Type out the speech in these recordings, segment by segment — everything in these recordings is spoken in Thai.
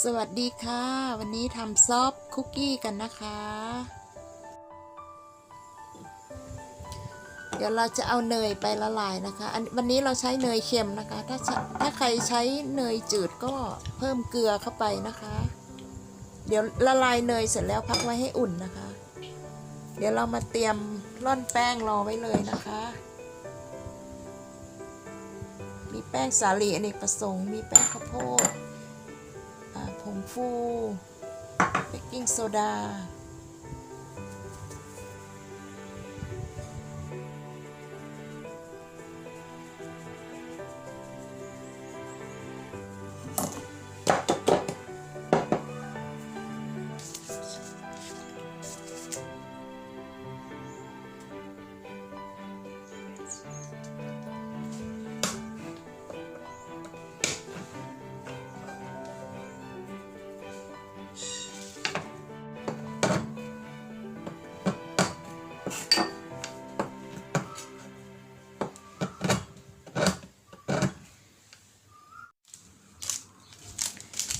สวัสดีค่ะ วันนี้ทำซอฟคุกกี้กันนะคะ เดี๋ยวเราจะเอาเนยไปละลายนะคะอันวันนี้เราใช้เนยเค็มนะคะ ถ้าถ้าใครใช้เนยจืดก็เพิ่มเกลือเข้าไปนะคะ เดี๋ยวละลายเนยเสร็จแล้วพักไว้ให้อุ่นนะคะ เดี๋ยวเรามาเตรียมร่อนแป้งรอไว้เลยนะคะ มีแป้งสาลีอเนกประสงค์ มีแป้งข้าวโพด ผงฟูเบกกิ้งโซดา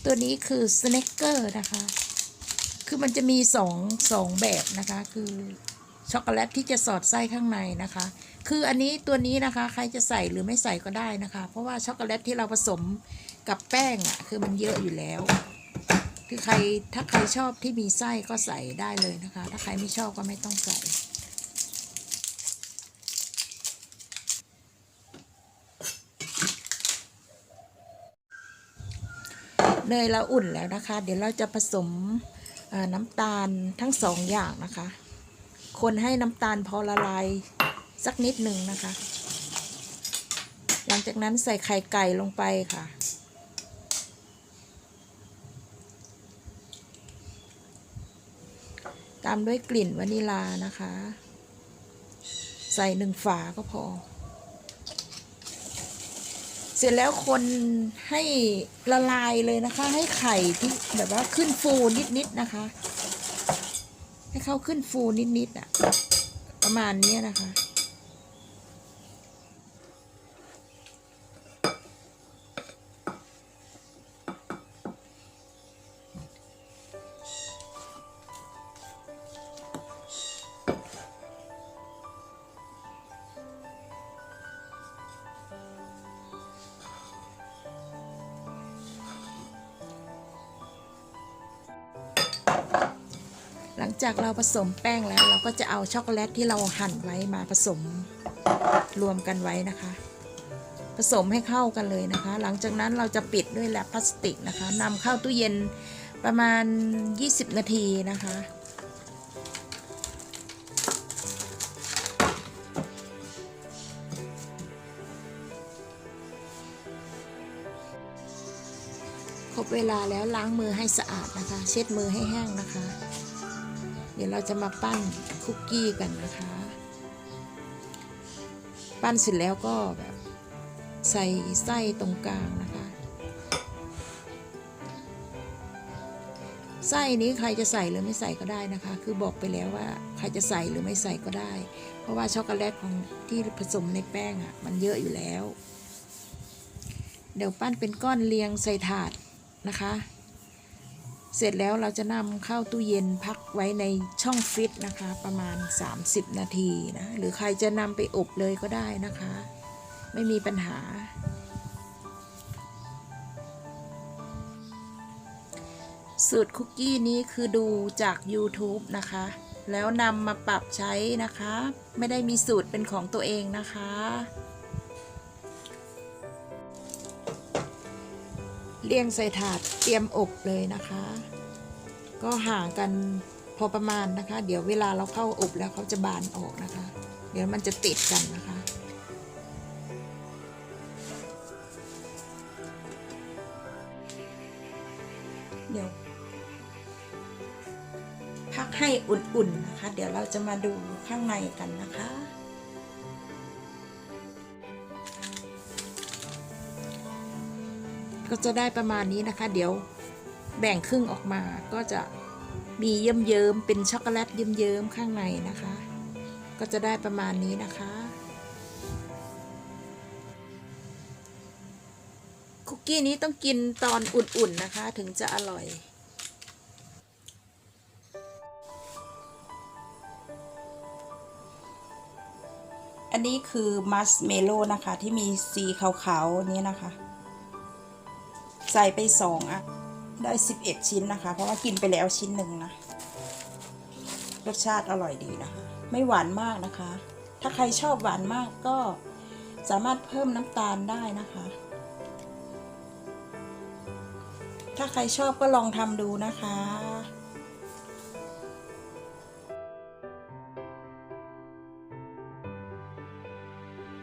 ตัวนี้คือสเน c เกอร์นะคะ คือมันจะมีสองสองแบบนะคะ คือช็อกโกแลตที่จะสอดไส้ข้างในนะคะ คืออันนี้ตัวนี้นะคะ ใครจะใส่หรือไม่ใส่ก็ได้นะคะ เพราะว่าช็อกโกแลตที่เราผสมกับแป้งอะ่ะ คือมันเยอะอยู่แล้ว คือใครถ้าใครชอบที่มีไส้ก็ใส่ได้เลยนะคะ ถ้าใครไม่ชอบก็ไม่ต้องใส่ เนยเราอุ่นแล้วนะคะ เดี๋ยวเราจะผสมน้ำตาลทั้งสองอย่างนะคะ คนให้น้ำตาลพอละลายสักนิดหนึ่งนะคะ หลังจากนั้นใส่ไข่ไก่ลงไปค่ะ ตามด้วยกลิ่นวานิลานะคะ ใส่หนึ่งฝาก็พอ สร็จแล้วคนให้ละลายเลยนะคะ ให้ไข่ที่แบบว่าขึ้นฟูนิดๆนะคะ ให้เขาขึ้นฟูนิดๆอะ ประมาณนี้นะคะ หลังจากเราผสมแป้งแล้ว เราก็จะเอาช็อกโกแลตที่เราหั่นไว้มาผสมรวมกันไว้นะคะ ผสมให้เข้ากันเลยนะคะ หลังจากนั้นเราจะปิดด้วยแรปพลาสติกนะคะนำเข้าตู้เย็นประมาณ 20 นาทีนะคะ ครบเวลาแล้วล้างมือให้สะอาดนะคะ เช็ดมือให้แห้งนะคะ ดี๋ยวเราจะมาปั้นคุกกี้กันนะคะ ปั้นเสร็จแล้วก็แบบใส่ไส้ตรงกลางนะคะ ไส้นี้ใครจะใส่หรือไม่ใส่ก็ได้นะคะ คือบอกไปแล้วว่าใครจะใส่หรือไม่ใส่ก็ได้ เพราะว่าช็อกโกแลตของที่ผสมในแป้งอะ่ะมันเยอะอยู่แล้ว เดี๋ยวปั้นเป็นก้อนเรียงใส่ถาดนะคะ เสร็จแล้วเราจะนำเข้าตู้เย็นพักไว้ในช่องฟิตนะคะ ประมาณ 30 นาทีนะหรือใครจะนำไปอบเลยก็ได้นะคะ ไม่มีปัญหา สูตรคุกกี้นี้คือดูจาก YouTube นะคะ แล้วนำมาปรับใช้นะคะ ไม่ได้มีสูตรเป็นของตัวเองนะคะ เรียงใส่ถาดเตรียมอบเลยนะคะ ก็ห่างกันพอประมาณนะคะ เดี๋ยวเวลาเราเข้าอบแล้วเขาจะบานออกนะคะ เดี๋ยวมันจะติดกันนะคะเดี๋ยวพักให้อุ่นๆนะคะ เดี๋ยวเราจะมาดูข้างในกันนะคะ ก็จะได้ประมาณนี้นะคะ เดี๋ยวแบ่งครึ่งออกมาก็จะมีเยิ้มๆเป็นช็อกโกแลตเยิ้มๆข้างในนะคะ ก็จะได้ประมาณนี้นะคะ คุกกี้นี้ต้องกินตอนอุ่นๆนะคะถึงจะอร่อยอันนี้คือมัสเมโลนะคะ ที่มีสีขาวๆนี้นะคะ ใส่ไปสองอะ ได้สิบเอ็ดชิ้นนะคะ เพราะว่ากินไปแล้วชิ้นหนึ่งนะ รสชาติอร่อยดีนะคะ ไม่หวานมากนะคะ ถ้าใครชอบหวานมากก็สามารถเพิ่มน้ำตาลได้นะคะ ถ้าใครชอบก็ลองทำดูนะคะ